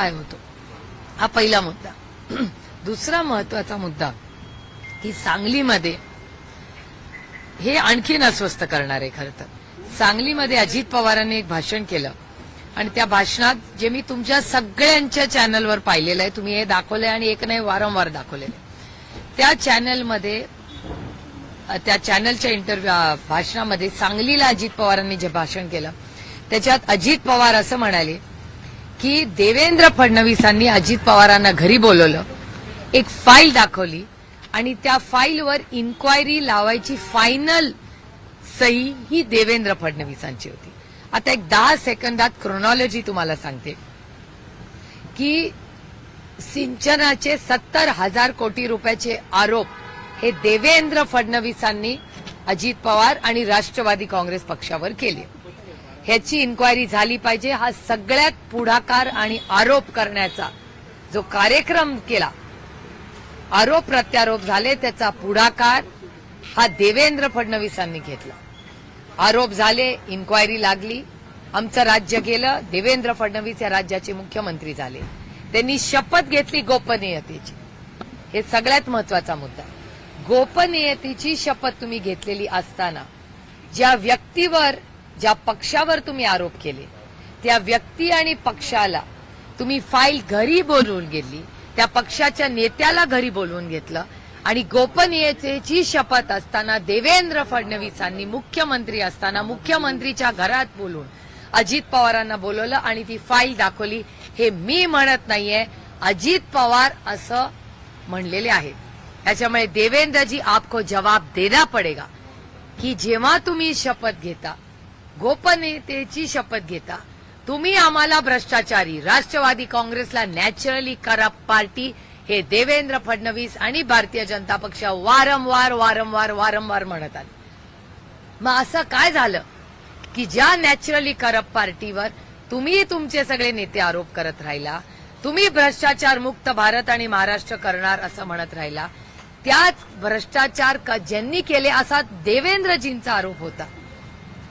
काय होतो? हा पहिला मुद्दा. दुसरा महत्त्वाचा मुद्दा की सांगलीमध्ये हे आणखीन अस्वस्थ करणार आहे खरं तर. सांगलीमध्ये अजित पवारांनी एक भाषण केलं. आणि त्या भाषणात जे मी तुमच्या सगळ्यांच्या चॅनलवर पाहिलेलं आहे तुम्ही हे दाखवलंय आणि एक नाही वारंवार दाखवलेलं आहे. त्या चॅनलमध्ये त्या चॅनलच्या इंटरव्ह्यू भाषणामध्ये सांगलीला अजित पवारांनी जे भाषण केलं त्याच्यात अजित पवार असं म्हणाले की देवेंद्र फडणवीसांनी अजित पवारांना घरी बोलवलं. एक फाईल दाखवली आणि त्या फाईलवर इन्क्वायरी लावायची फायनल सही ही देवेंद्र फडणवीसांची होती. आता एक दहा सेकंदात क्रोनॉलॉजी तुम्हाला सांगते. की सिंचनाचे सत्तर हजार कोटी रुपयाचे आरोप हे देवेंद्र फडणवीसांनी अजित पवार आणि राष्ट्रवादी काँग्रेस पक्षावर केले. ह्याची इन्क्वायरी झाली पाहिजे. हा सगळ्यात पुढाकार आणि आरोप करण्याचा जो कार्यक्रम केला आरोप प्रत्यारोप झाले त्याचा पुढाकार हा देवेंद्र फडणवीसांनी घेतला. आरोप झाले इन्क्वायरी लागली आमचं राज्य गेलं देवेंद्र फडणवीस या राज्याचे मुख्यमंत्री झाले. त्यांनी शपथ घेतली गोपनीयतेची. हे सगळ्यात महत्त्वाचा मुद्दा. गोपनीयतेची शपथ तुम्ही घेतलेली असताना ज्या व्यक्तीवर ज्या पक्षावर तुम्ही आरोप केले त्या व्यक्ती आणि पक्षाला तुम्ही फाईल घरी बोलवून गेली त्या पक्षाच्या नेत्याला घरी बोलवून घेतलं आणि गोपनीयतेची शपथ असताना देवेंद्र फडणवीसांनी मुख्यमंत्री असताना मुख्यमंत्रीच्या घरात बोलून अजित पवारांना बोलवलं आणि ती फाईल दाखवली. हे मी म्हणत नाहीये. अजित पवार असं म्हणलेले आहेत. त्याच्यामुळे देवेंद्रजी आपको जवाब देना पडेगा. की जेव्हा तुम्ही शपथ घेता गोपनीयतेची शपथ घेता. तुम्ही आम्हाला भ्रष्टाचारी राष्ट्रवादी काँग्रेसला नॅचरली करप्ट पार्टी हे देवेंद्र फडणवीस आणि भारतीय जनता पक्ष वारंवार वारंवार वारंवार म्हणत आले. मग असं काय झालं की ज्या नॅचरली करप्ट पार्टीवर तुम्ही तुमचे सगळे नेते आरोप करत राहिला तुम्ही भ्रष्टाचार मुक्त भारत आणि महाराष्ट्र करणार असं म्हणत राहिला त्याच भ्रष्टाचार ज्यांनी केले असा देवेंद्रजींचा आरोप होता.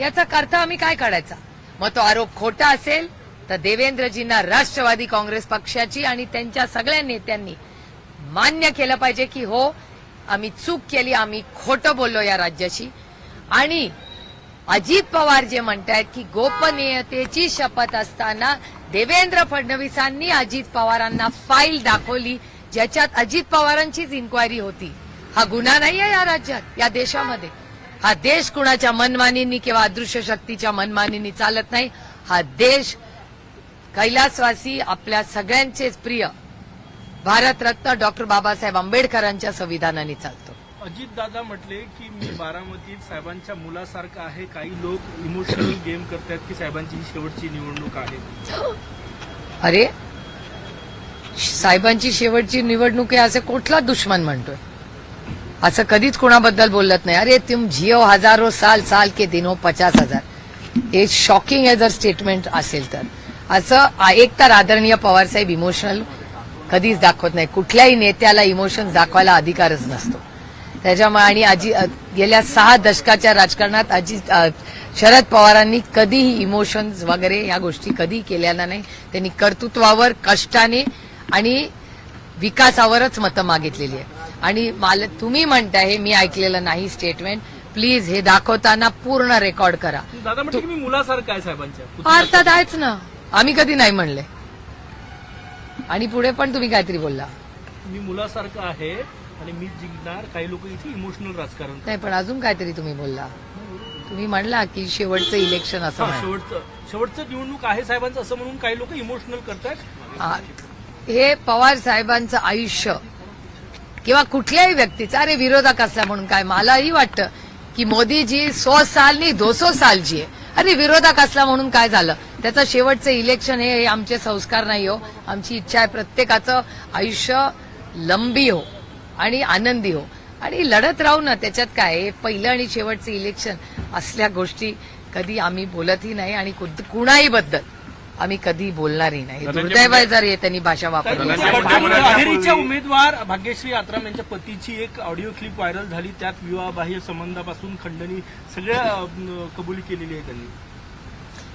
याचा अर्थ आम्ही काय काढायचा? मग तो आरोप खोटा असेल तर देवेंद्रजींना राष्ट्रवादी काँग्रेस पक्षाची आणि त्यांच्या सगळ्या नेत्यांनी मान्य केलं पाहिजे की हो आम्ही चूक केली आम्ही खोटं बोललो या राज्याशी. आणि अजित पवार जे म्हणतायत की गोपनीयतेची शपथ असताना देवेंद्र फडणवीसांनी अजित पवारांना फाईल दाखवली ज्याच्यात अजित पवारांचीच इन्क्वायरी होती. हा गुन्हा नाहीये या राज्यात या देशामध्ये. हा देश कुणाच्या मनमानींनी किंवा अदृश्य शक्तीच्या मनमानींनी चालत नाही. हा देश कैलासवासी आपल्या सगळ्यांचेच प्रिय भारतरत्न डॉक्टर बाबासाहेब आंबेडकरांच्या संविधानाने चालतो. अजित दादा म्हटले की मी बारामतीत साहेबांच्या मुलासारखं आहे. काही लोक इमोशनल गेम करतात की साहेबांची ही शेवटची निवडणूक आहे. अरे साहेबांची शेवटची निवडणूक आहे असे कुठला दुश्मन म्हणतोय? असं कधीच कोणाबद्दल बोलत नाही. अरे तुम जिओ हजारो साल साल के दिनो पचास हजार. हे शॉकिंग जर स्टेटमेंट असेल तर. असं एक तर आदरणीय पवारसाहेब इमोशनल कधीच दाखवत नाही. कुठल्याही नेत्याला इमोशन्स दाखवायला अधिकारच नसतो. त्याच्यामुळे आणि अजि गेल्या सहा दशकाच्या राजकारणात अजित शरद पवारांनी कधीही इमोशन्स वगैरे या गोष्टी कधी केलेल्या नाही. त्यांनी कर्तृत्वावर कष्टाने आणि विकासावरच मतं मागितलेली आहे आणि मला तुम्ही म्हणताय हे मी ऐकलेलं नाही स्टेटमेंट प्लीज हे दाखवताना पूर्ण रेकॉर्ड करा. दादा मुलासारखं आहे साहेबांच्या? अर्थात आहेच ना. आम्ही कधी नाही म्हणले. आणि पुढे पण तुम्ही काहीतरी बोलला. मी मुलासारखं आहे आणि मी जिंकणार. काही लोक इथे इमोशनल राजकारण नाही पण अजून काहीतरी तुम्ही बोलला. तुम्ही म्हणला की शेवटचं इलेक्शन असं. शेवटचं. शेवटचं निवडणूक आहे साहेबांचं असं म्हणून काही लोक इमोशनल करतात. हे पवार साहेबांचं आयुष्य. किंवा कुठल्याही व्यक्तीचा अरे विरोधक असला म्हणून काय मलाही वाटतं की मोदीजी सौ साल नाही दोसो साल जी आहे. अरे विरोधक असला म्हणून काय झालं? त्याचं शेवटचं इलेक्शन हे आमचे संस्कार नाही हो. आमची इच्छा आहे प्रत्येकाचं आयुष्य लंबी हो आणि आनंदी हो. आणि लढत राहू ना त्याच्यात काय पहिलं आणि शेवटचं इलेक्शन असल्या गोष्टी कधी आम्ही बोलतही नाही आणि कुणाही बद्दल आम्ही कधी बोलणारही नाही. दुर्दैव आहे जर त्यांनी भाषा वापरली. अहेरीच्या उमेदवार भाग्यश्री आत्राम यांच्या पतीची एक ऑडिओ क्लिप व्हायरल झाली. त्यात विवाहबाह्य संबंधापासून खंडणी सगळ्या कबुली केलेली आहे त्यांनी.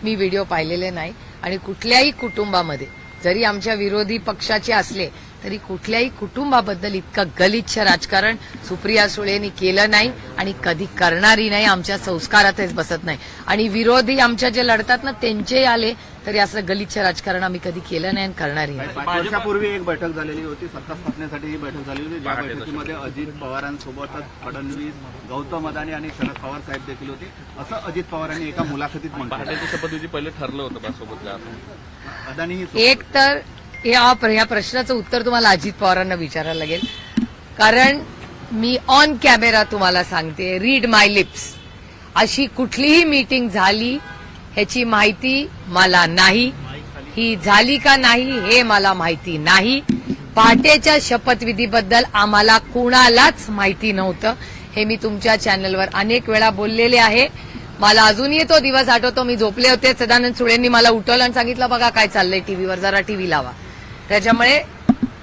मी व्हिडिओ पाहिलेले नाही आणि कुठल्याही कुटुंबामध्ये जरी आमच्या विरोधी पक्षाचे असले तरी कुठल्याही कुटुंबाबद्दल इतकं गलिच्छ राजकारण सुप्रिया सुळेंनी केलं नाही आणि कधी करणारी नाही. आमच्या संस्कारातच बसत नाही. आणि विरोधी आमच्या जे लढतात ना त्यांचे आले तरी असं गलिच्छ राजकारण आम्ही कधी केलं नाही आणि करणारी नाही. पाच वर्षापूर्वी एक बैठक झालेली होती सत्ता स्थापनेसाठी ही बैठक झाली होती ज्या बैठकीमध्ये अजित पवारांसोबतच फडणवीस गौतम अदानी आणि शरद पवार साहेब देखील होते. असं अजित पवारांनी एका मुलाखतीत म्हटलं. पहाटेची शपथविधी पहिले ठरलं होतं बा सोबत का अदानी ही एक तर या प्र- या प्रश्नाचं उत्तर तुम्हाला अजित पवारांना विचारायला लागेल. कारण मी ऑन कॅमेरा तुम्हाला सांगते रीड माय लिप्स अशी कुठलीही मीटिंग झाली ह्याची माहिती मला नाही. ही झाली का नाही हे मला माहिती नाही. पहाटेच्या शपथविधीबद्दल आम्हाला कुणालाच माहिती नव्हतं. हे मी तुमच्या चॅनलवर अनेक वेळा बोललेले आहे. मला अजूनही तो दिवस आठवतो. मी झोपले होते. सदानंद सुळेंनी मला उठवलं आणि सांगितलं बघा काय चाललंय टीव्हीवर जरा टीव्ही लावा. त्याच्यामुळे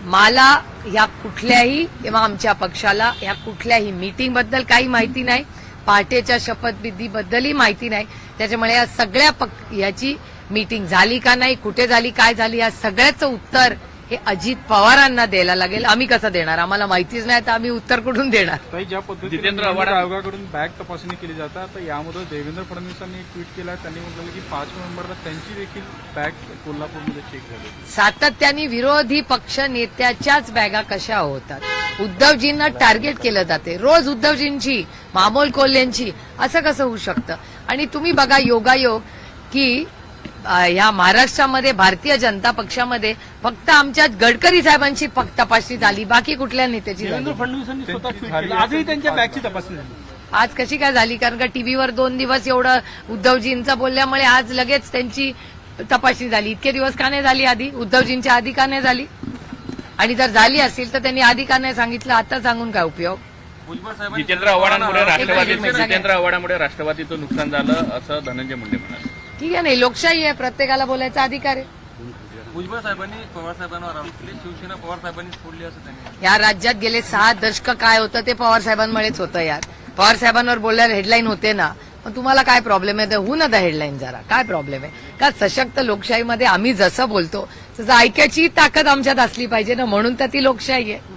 मला ह्या कुठल्याही किंवा आमच्या पक्षाला ह्या कुठल्याही मीटिंगबद्दल काही माहिती नाही. पहाटेच्या शपथविधीबद्दलही माहिती नाही. त्याच्यामुळे या सगळ्या याची मीटिंग झाली का नाही कुठे झाली काय झाली या सगळ्याचं उत्तर हे अजित पवारांना द्यायला लागेल. आम्ही कसं देणार? आम्हाला माहितीच नाही तर आम्ही उत्तर कुठून देणार? ज्या पद्धतीने आयोगाकडून बॅग तपासणी केली जातात तर यामध्ये देवेंद्र फडणवीसांनी एक ट्विट केलं त्यांनी म्हटलं की पाच नोव्हेंबरला त्यांची देखील बॅग कोल्हापूरमध्ये चेक झाली. सातत्याने विरोधी पक्ष नेत्याच्याच बॅगा कशा होतात? उद्धवजींना टार्गेट केलं जाते. रोज उद्धवजींची मामोल कोल्हेंची असं कसं होऊ शकतं? आणि तुम्ही बघा योगायोग की या महाराष्ट्रामध्ये भारतीय जनता पक्षामध्ये फक्त आमच्या गडकरी साहेबांची तपासणी झाली बाकी कुठल्या नेत्याची फडणवीसांनी आजही त्यांच्या बॅगची तपासणी झाली. आज कशी काय झाली? कारण का टीव्हीवर दोन दिवस एवढं उद्धवजींचं बोलल्यामुळे आज लगेच त्यांची तपासणी झाली. इतके दिवस का नाही झाली आधी? उद्धवजींच्या आधी का नाही झाली? आणि जर झाली असेल तर त्यांनी आधी का नाही सांगितलं? आता सांगून काय उपयोग? जितेंद्र आव्हाडांमुळे राष्ट्रवादी जितेंद्र आव्हाडामुळे राष्ट्रवादीचं नुकसान झालं असं धनंजय मुंडे म्हणाले. ठीक आहे नाही लोकशाही आहे प्रत्येकाला बोलायचा अधिकार आहे. भुजबळ साहेबांनी पवार साहेबांवर आरोप केले शिवसेना पवार साहेबांनी फोडली असं त्यांनी या राज्यात गेले सहा दशक काय होतं ते पवार साहेबांमुळेच होतं यार. पवार साहेबांवर बोलल्यावर हेडलाईन होते ना पण तुम्हाला काय प्रॉब्लेम आहे? तर होऊ ना द हेडलाईन जरा. काय प्रॉब्लेम आहे? का सशक्त लोकशाहीमध्ये आम्ही जसं बोलतो तसं ऐकायची ताकद आमच्यात असली पाहिजे ना म्हणून तर ती लोकशाही आहे.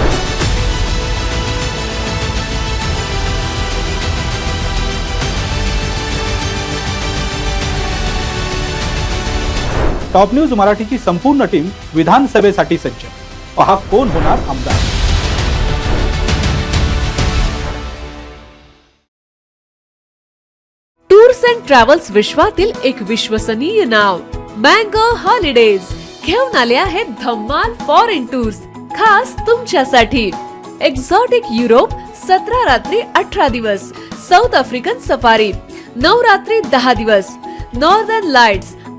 टॉप न्यूज मराठीची संपूर्ण टीम विधानसभेसाठी सज्ज. पहा कोण होणार आमदार. टूर्स अँड ट्रॅव्हल्स विश्वातील एक विश्वसनीय नाव मँगो हॉलिडेज. घेऊन आले आहेत धम्माल फॉरेन टूर्स खास तुमच्यासाठी. एक्झॉटिक युरोप सतरा रात्री अठरा दिवस. साऊथ आफ्रिकन सफारी नऊ रात्री दहा दिवस. Northern lights